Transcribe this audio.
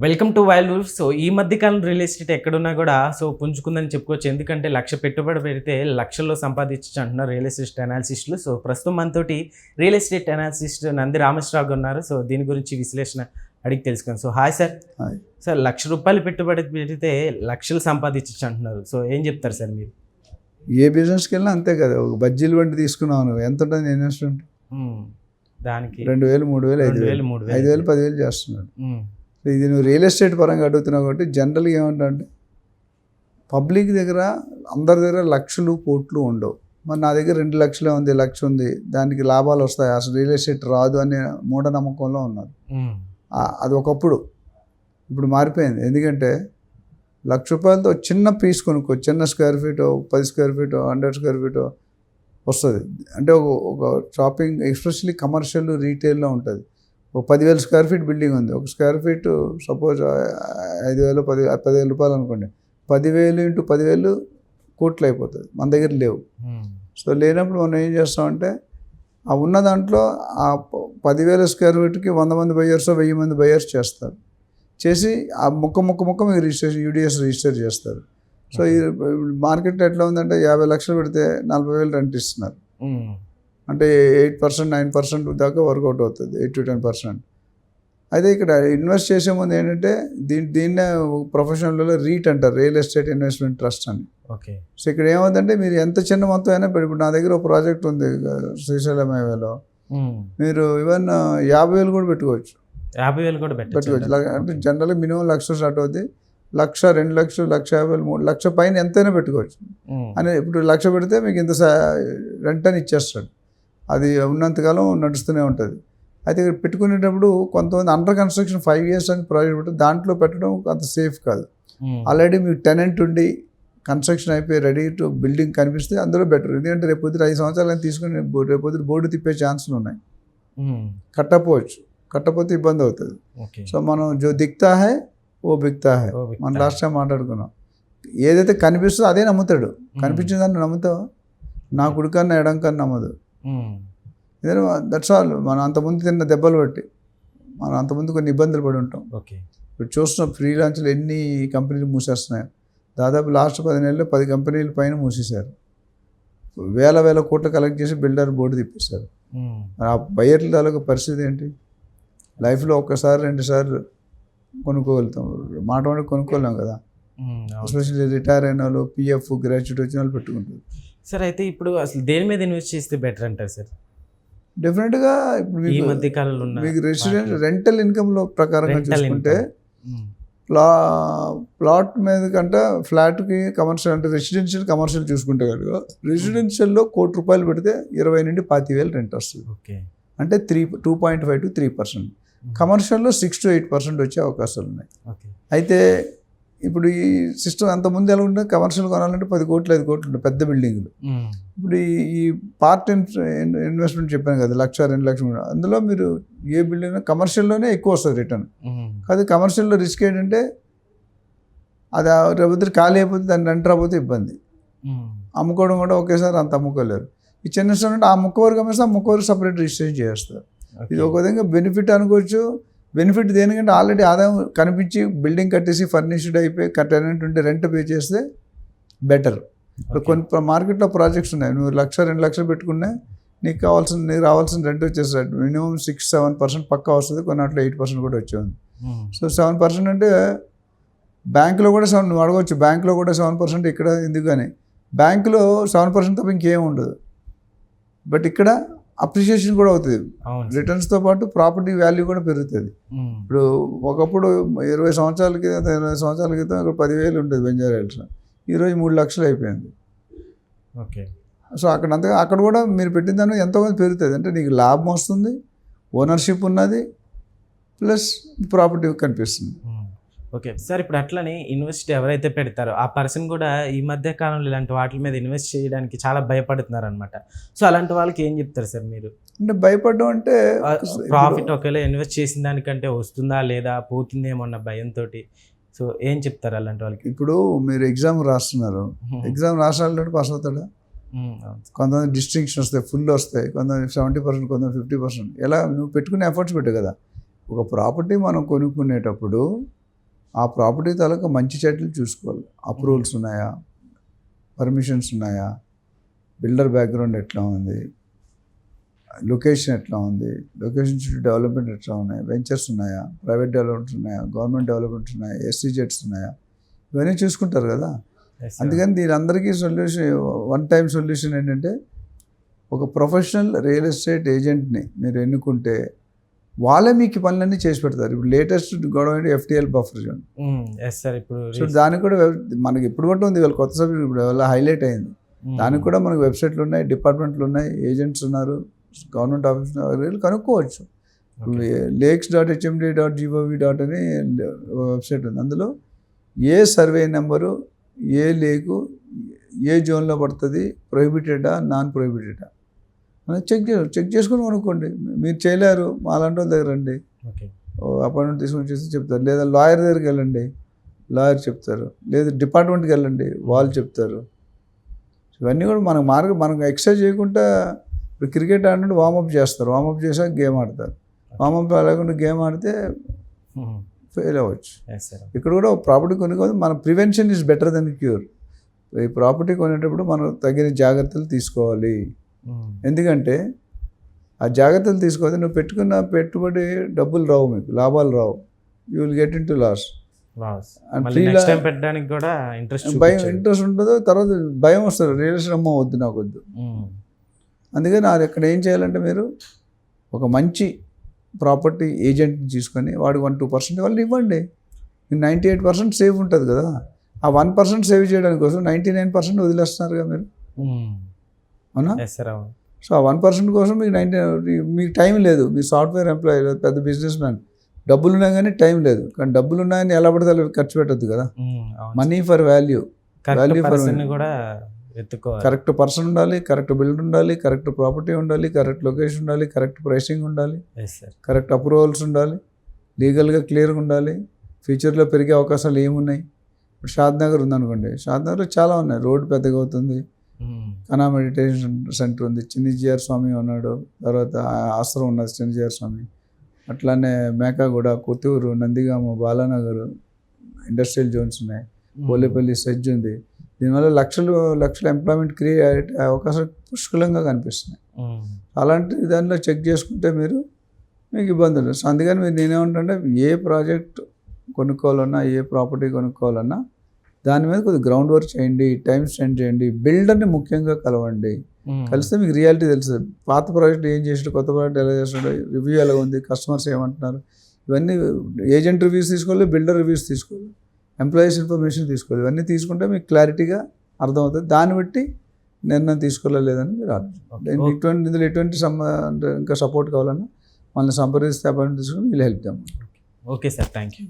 Welcome to Wild Wolf so ఈ మధ్య కాలం real estate ఎక్కడున్నా కూడా సో పుంజుకుందని చెప్పుకోవచ్చు. ఎందుకంటే లక్ష పెట్టుబడి పెడితే లక్షల్లో సంపాదించచ్చు అంటున్నారు రియల్ ఎస్టేట్ అనాలిసిస్టులు సో ప్రస్తుతం మనతోటి real estate analyst Nandi Rameswararao ఉన్నారు. సో దీని గురించి విశ్లేషణ అడిగి తెలుసుకుందాం. So hi sir. Sir lakh రూపాయలు పెట్టుబడి పెడితే లక్షలు సంపాదించచ్చు అంటున్నారు. సో ఏం చెప్తారు సార్ మీరు? ఏ బిజినెస్కి వెళ్ళినా అంతే కదా. ఒక బజ్జీలు వంటి తీసుకున్నావు నువ్వు. ఎంత ఉంటుంది ఇన్వెస్ట్మెంట్ మ్మ్. దానికి రెండు వేలు మూడు వేలు ఐదు వేలు. వేలు మూడు ఐదు వేలు వేలు పదివేలు చేస్తున్నాడు. సో ఇది నువ్వు రియల్ ఎస్టేట్ పరంగా అడుగుతున్నావు కాబట్టి జనరల్గా ఏమంటే పబ్లిక్ దగ్గర అందరి దగ్గర లక్షలు కోట్లు ఉండవు. మరి నా దగ్గర రెండు లక్షలే ఉంది లక్ష ఉంది దానికి లాభాలు వస్తాయి? అసలు రియల్ ఎస్టేట్ రాదు అనే మూఢనమ్మకంలో ఉన్నారు అది ఒకప్పుడు. ఇప్పుడు మారిపోయింది. ఎందుకంటే లక్ష రూపాయలతో చిన్న పీస్ కొనుక్కో చిన్న స్క్వేర్ ఫీట్ పది square feet hundred square feet వస్తుంది. అంటే ఒక ఒక షాపింగ్ ఎస్పెషల్లీ కమర్షియల్ రీటైల్లో ఉంటుంది. ఒక పదివేల స్క్వేర్ ఫీట్ బిల్డింగ్ ఉంది. ఒక స్క్వేర్ ఫీట్ సపోజ్ ఐదు వేలు పది పదివేల రూపాయలు అనుకోండి. పదివేలు ఇంటూ పదివేలు కోట్లు అయిపోతుంది. మన దగ్గర లేవు. సో లేనప్పుడు మనం ఏం చేస్తామంటే ఆ ఉన్న దాంట్లో ఆ పదివేల స్క్వేర్ ఫీట్కి వంద మంది బయ్యర్స్ వెయ్యి మంది బయ్యర్స్ చేస్తారు. చేసి ఆ ముక్క ముక్క ముక్క మీకు రిజిస్ట్రేషన్ యూడిఎస్ రిజిస్టర్ చేస్తారు. సో ఈ మార్కెట్లో ఎట్లా ఉందంటే యాభై లక్షలు పెడితే నలభై వేలు రెంట్ ఇస్తున్నారు. అంటే ఎయిట్ పర్సెంట్ నైన్ పర్సెంట్ దాకా వర్కౌట్ అవుతుంది ఎయిట్ టు టెన్ పర్సెంట్. అయితే ఇక్కడ ఇన్వెస్ట్ చేసే ముందు ఏంటంటే దీని దీన్నే ప్రొఫెషనల్లో రీట్ అంటారు రియల్ ఎస్టేట్ ఇన్వెస్ట్మెంట్ ట్రస్ట్ అని. ఓకే. సో ఇక్కడ ఏమవుతుందంటే మీరు ఎంత చిన్న మొత్తం అయినా ఇప్పుడు నా దగ్గర ఒక ప్రాజెక్ట్ ఉంది శ్రీశైలం హైవేలో. మీరు ఈవెన్ యాభై వేలు కూడా పెట్టుకోవచ్చు. యాభై వేలు కూడా పెట్టుకోవచ్చు. అంటే జనరల్గా మినిమం లక్ష స్టార్ట్ అవుతుంది లక్ష రెండు లక్షలు లక్ష యాభై వేలు మూడు లక్ష పైన ఎంతైనా పెట్టుకోవచ్చు. అని ఇప్పుడు లక్ష పెడితే మీకు ఇంత రెంట్ అని ఇచ్చేస్తాడు. అది ఉన్నంతకాలం నడుస్తూనే ఉంటుంది. అయితే ఇక్కడ పెట్టుకునేటప్పుడు కొంతమంది అండర్ కన్స్ట్రక్షన్ ఫైవ్ ఇయర్స్ అని ప్రాజెక్ట్ పెట్టి దాంట్లో పెట్టడం అంత సేఫ్ కాదు. ఆల్రెడీ మీకు టెనెంట్ ఉండి కన్స్ట్రక్షన్ అయిపోయి రెడీ టు బిల్డింగ్ కనిపిస్తే అందులో బెటర్ ఎందుకంటే రేపు పొద్దున ఐదు సంవత్సరాలు తీసుకుని రేపు పొద్దున బోర్డు తిప్పే ఛాన్సులు ఉన్నాయి. కట్టపోవచ్చు కట్టపోతే ఇబ్బంది అవుతుంది. సో మనం జో దిక్తా హై ఓ బిక్తా హై. మనం లాస్ట్ టైం మాట్లాడుకున్నాం. ఏదైతే కనిపిస్తుందో అదే నమ్ముతాడు. కనిపించిన దాన్ని నమ్ముతావా? నా కుడికన్నా ఎడంకన్నా నమ్మదు. ఏదైనా దట్స్ ఆల్ మనం అంతకుముందు తిన్న దెబ్బలు బట్టి మనం అంతకుముందు కొన్ని ఇబ్బందులు పడి ఉంటాం. ఓకే ఇప్పుడు చూస్తున్న ఫ్రీ లాంచ్లు ఎన్ని కంపెనీలు మూసేస్తున్నాయి. దాదాపు లాస్ట్ పది నెలలు పది కంపెనీల పైన మూసేశారు. వేల వేల కోట్లు కలెక్ట్ చేసి బిల్డర్ బోర్డు తిప్పేశారు. మరి ఆ బయర్ల తాలూకు పరిస్థితి ఏంటి? లైఫ్లో ఒక్కసారి రెండు సార్లు కొనుక్కోగలుగుతాం. మాట మాట కొనుక్కోలేం కదా. ఎస్పెషల్లీ రిటైర్ అయిన వాళ్ళు పిఎఫ్ గ్రాడ్యుయేట్ వచ్చిన వాళ్ళు పెట్టుకుంటారు. సార్ అయితే ఇప్పుడు అసలు దేని మీద ఇన్వెస్ట్ చేస్తే బెటర్ అంటారు సార్? డెఫినెట్గా ఇప్పుడు ఈ మీకు మధ్య కాలంలో మీకు రెసిడెంట్ రెంటల్ ఇన్కమ్లో ప్రకారంగా చూసుకుంటే మ్మ్. ప్లా ప్లాట్ మీద కంటే ఫ్లాట్కి కమర్షియల్ అంటే రెసిడెన్షియల్ కమర్షియల్ చూసుకుంటే కనుక రెసిడెన్షియల్లో కోటి రూపాయలు పెడితే ఇరవై నుండి పాతి వేలు రెంట్ వస్తుంది ఓకే అంటే three two point five to three percent కమర్షియల్లో six to eight percent వచ్చే అవకాశాలు ఉన్నాయి. ఓకే అయితే ఇప్పుడు ఈ సిస్టమ్ అంత ముందు ఎలా ఉంటే కమర్షియల్ కొనాలంటే పది కోట్లు ఐదు కోట్లు ఉంటాయి పెద్ద బిల్డింగ్లు. ఇప్పుడు ఈ పార్ట్ ఇన్వెస్ట్మెంట్ చెప్పాను కదా లక్ష రెండు లక్షలు అందులో మీరు ఏ బిల్డింగ్ కమర్షియల్లోనే ఎక్కువ వస్తుంది రిటర్న్. కాదు కమర్షియల్లో రిస్క్ ఏంటంటే అది రేపొద్దు ఖాళీ అయిపోతే దాన్ని రెంట్ రాకపోతే ఇబ్బంది మ్మ్. అమ్ముకోవడం కూడా ఒకేసారి అంత అమ్ముకోలేరు ఈ చిన్న ఇన్స్టాల్మెంట్ ఆ ముక్క వరకు అమ్మేస్తే ఆ ముక్క వరకు సపరేట్ రిజిస్ట్రేషన్ చేస్తారు. ఇది ఒక విధంగా బెనిఫిట్ అనుకోవచ్చు బెనిఫిట్ దేనికంటే ఆల్రెడీ ఆదాయం కనిపించి బిల్డింగ్ కట్టేసి ఫర్నిష్డ్ అయిపోయి కట్టేనట్టు ఉంటే రెంట్ పే చేస్తే బెటర్. ఇప్పుడు. కొన్ని మార్కెట్లో ప్రాజెక్ట్స్ ఉన్నాయి. నువ్వు లక్ష రెండు లక్షలు పెట్టుకున్నా నీకు కావాల్సిన నీకు రావాల్సిన రెంట్ వచ్చేసి మినిమం సిక్స్ సెవెన్ పర్సెంట్ పక్కా వస్తుంది. కొన్నిట్లో ఎయిట్ పర్సెంట్ కూడా వచ్చేది. సో సెవెన్ పర్సెంట్ అంటే బ్యాంకులో కూడా సెవెన్ నువ్వు అడగవచ్చు బ్యాంకులో కూడా సెవెన్ పర్సెంట్ ఇక్కడ ఎందుకని బ్యాంకులో సెవెన్ పర్సెంట్ తప్ప ఇంకేం ఉండదు. బట్ ఇక్కడ అప్రిషియేషన్ కూడా అవుతుంది. రిటర్న్స్తో పాటు ప్రాపర్టీ వాల్యూ కూడా పెరుగుతుంది. ఇప్పుడు ఒకప్పుడు ఇరవై సంవత్సరాల క్రితం ఇరవై సంవత్సరాల క్రితం ఇక్కడ పదివేలు ఉండేది బెంజారా హిల్స్ ఈరోజు మూడు లక్షలు అయిపోయింది. ఓకే. సో అక్కడ అంతగా అక్కడ కూడా మీరు పెట్టిన దాన్ని ఎంతో కొంత పెరుగుతుంది. అంటే నీకు లాభం వస్తుంది ఓనర్షిప్ ఉన్నది ప్లస్ ప్రాపర్టీ కనిపిస్తుంది. ఓకే. సార్ ఇప్పుడు అట్లనే ఇన్వెస్ట్ ఎవరైతే పెడతారో ఆ పర్సన్ కూడా ఈ మధ్య కాలంలో ఇలాంటి వాటి మీద ఇన్వెస్ట్ చేయడానికి చాలా భయపడుతున్నారు అనమాట సో అలాంటి వాళ్ళకి ఏం చెప్తారు సార్ మీరు? అంటే భయపడడం అంటే ప్రాఫిట్ ఒకవేళ ఇన్వెస్ట్ చేసిన దానికంటే వస్తుందా లేదా పోతుందేమో అన్న భయంతో సో ఏం చెప్తారు అలాంటి వాళ్ళకి? ఇప్పుడు మీరు ఎగ్జామ్ రాస్తున్నారు. ఎగ్జామ్ రాసాలంటే పాస్ అవుతాడా. కొంతమంది డిస్టింక్షన్ వస్తాయి ఫుల్ వస్తాయి కొంతమంది సెవెంటీ పర్సెంట్ కొంతమంది ఫిఫ్టీ పర్సెంట్. ఎలా? నువ్వు పెట్టుకునే ఎఫర్ట్స్ పెట్టు కదా. ఒక ప్రాపర్టీ మనం కొనుక్కునేటప్పుడు ఆ ప్రాపర్టీ తాలూకా మంచి చెట్లు చూసుకోవాలి. అప్రూవల్స్ ఉన్నాయా? పర్మిషన్స్ ఉన్నాయా? బిల్డర్ బ్యాక్గ్రౌండ్ ఎట్లా ఉంది? లొకేషన్ ఎట్లా ఉంది? లొకేషన్ చుట్టూ డెవలప్మెంట్ ఎట్లా ఉన్నాయి? వెంచర్స్ ఉన్నాయా? ప్రైవేట్ డెవలప్మెంట్స్ ఉన్నాయా? గవర్నమెంట్ డెవలప్మెంట్స్ ఉన్నాయా? ఎస్సీ జెట్స్ ఉన్నాయా? ఇవన్నీ చూసుకుంటారు కదా. అందుకని దీనందరికీ సొల్యూషన్ వన్ టైం సొల్యూషన్ ఏంటంటే ఒక ప్రొఫెషనల్ రియల్ ఎస్టేట్ ఏజెంట్ని మీరు ఎన్నుకుంటే వాళ్ళే మీకు పనులన్నీ చేసి పెడతారు. ఇప్పుడు లేటెస్ట్ గొడవ ఏంటి? FTL buffer zone. Yes sir ఇప్పుడు సో దానికి కూడా మనకి ఇప్పుడు కూడా ఉంది. వాళ్ళ కొత్త సబ్జెక్ట్ ఇప్పుడు వల్ల హైలైట్ అయింది. దానికి కూడా మనకు వెబ్సైట్లు ఉన్నాయి డిపార్ట్మెంట్లు ఉన్నాయి ఏజెంట్స్ ఉన్నారు గవర్నమెంట్ ఆఫీస్ వెళ్ళి కనుక్కోవచ్చు. Lakes dot HMD dot GOV dot అని వెబ్సైట్ ఉంది. అందులో ఏ సర్వే నెంబరు ఏ లేకు ఏ జోన్లో పడుతుంది ప్రొహిబిటెడా నాన్ ప్రొహిబిటెడా చెక్ చే చెక్ చేసుకొని కొనుక్కోండి. మీరు చేయలేరు. మా అలాంటి వాళ్ళ దగ్గర రండి. అపాయింట్మెంట్ తీసుకొని చేసి చెప్తారు. లేదా లాయర్ దగ్గరికి వెళ్ళండి. లాయర్ చెప్తారు. లేదా డిపార్ట్మెంట్కి వెళ్ళండి. వాళ్ళు చెప్తారు. ఇవన్నీ కూడా మనకు మార్గం మనకు ఎక్సర్సైజ్ చేయకుండా ఇప్పుడు క్రికెట్ ఆడినట్టు వామప్ చేస్తారు. వామప్ చేసాక గేమ్ ఆడతారు. వామప్ లేకుండా గేమ్ ఆడితే ఫెయిల్ అవ్వచ్చు. ఇక్కడ కూడా ప్రాపర్టీ కొనుక్కోదు మన prevention is better than cure ఈ ప్రాపర్టీ కొనేటప్పుడు మనం తగిన జాగ్రత్తలు తీసుకోవాలి. ఎందుకంటే ఆ జాగ్రత్తలు తీసుకోవాలి. నువ్వు పెట్టుకున్న పెట్టుబడి డబ్బులు రావు మీకు. లాభాలు రావు. You will get into loss పెట్టడానికి కూడా ఇంట్రెస్ట్ భయం ఇంట్రెస్ట్ ఉంటుందో తర్వాత భయం వస్తుంది. రియల్ ఎస్టేట్ అమ్మ వద్దు నాకు వద్దు. అందుకని అది ఇక్కడ ఏం చేయాలంటే మీరు ఒక మంచి ప్రాపర్టీ ఏజెంట్ తీసుకొని వాడికి వన్ టూ పర్సెంట్ వాళ్ళు ఇవ్వండి. నైంటీ ఎయిట్ పర్సెంట్ సేవ్ ఉంటుంది కదా. ఆ వన్ పర్సెంట్ సేవ్ చేయడానికి కోసం నైంటీ నైన్ పర్సెంట్ వదిలేస్తున్నారు కదా మీరు అవునా? సో ఆ వన్ పర్సెంట్ కోసం మీకు నైంటీ మీకు టైం లేదు. మీ సాఫ్ట్వేర్ ఎంప్లాయీ పెద్ద బిజినెస్ మ్యాన్. డబ్బులు ఉన్నాయి కానీ టైం లేదు. కానీ డబ్బులు ఉన్నాయని ఎలా పడితే అలా ఖర్చు పెట్టద్దు కదా. Money for value. Person money. కూడా కరెక్ట్ పర్సన్ ఉండాలి కరెక్ట్ బిల్డ్ ఉండాలి కరెక్ట్ ప్రాపర్టీ ఉండాలి కరెక్ట్ లొకేషన్ ఉండాలి కరెక్ట్ ప్రైసింగ్ ఉండాలి కరెక్ట్ అప్రూవల్స్ ఉండాలి లీగల్గా క్లియర్గా ఉండాలి ఫ్యూచర్లో పెరిగే అవకాశాలు ఏమున్నాయి? ఇప్పుడు షాద్ నగర్ ఉందనుకోండి. షాద్ నగర్లో చాలా ఉన్నాయి. రోడ్ పెద్దగా అవుతుంది. కనా మెడిటేషన్ సెంటర్ ఉంది. చిన్నిజిఆర్ స్వామి ఉన్నాడు. తర్వాత ఆశ్రమం ఉన్నది చిన్నిజిఆర్ స్వామి. అట్లానే మేకాగూడ కొత్తూరు నందిగామ బాలానగర్ ఇండస్ట్రియల్ జోన్స్ ఉన్నాయి. పోలేపల్లి సెజ్ ఉంది. దీనివల్ల లక్షలు లక్షల ఎంప్లాయ్మెంట్ క్రియేట్ అవకాశాలు పుష్కలంగా కనిపిస్తున్నాయి. అలాంటి దానిలో చెక్ చేసుకుంటే మీరు మీకు ఇబ్బంది ఉండదు. సో అందుకని మీరు నేనేమంటే ఏ ప్రాజెక్ట్ కొనుక్కోవాలన్నా ఏ ప్రాపర్టీ కొనుక్కోవాలన్నా దాని మీద కొద్దిగా గ్రౌండ్ వర్క్ చేయండి టైం స్పెండ్ చేయండి బిల్డర్ని ముఖ్యంగా కలవండి. కలిస్తే మీకు రియాలిటీ తెలుస్తుంది పాత ప్రాజెక్ట్ ఏం చేసాడు కొత్త ప్రాజెక్ట్ ఎలా చేస్తాడు రివ్యూ ఎలా ఉంది కస్టమర్స్ ఏమంటున్నారు? ఇవన్నీ ఏజెంట్ రివ్యూస్ తీసుకోవాలి బిల్డర్ రివ్యూస్ తీసుకోవాలి. ఎంప్లాయీస్ ఇన్ఫర్మేషన్ తీసుకోవాలి. ఇవన్నీ తీసుకుంటే మీకు క్లారిటీగా అర్థమవుతుంది. దాన్ని బట్టి నిర్ణయం తీసుకోవాలా లేదని మీరు ఆలోచించాలి ఇటువంటి ఇందులో ఎటువంటి సమ ఇంకా సపోర్ట్ కావాలన్నా మనల్ని సంప్రదిస్తే అపాయింట్ తీసుకుని వీళ్ళు హెల్ప్ చేద్దాం ఓకే సార్ థ్యాంక్ యూ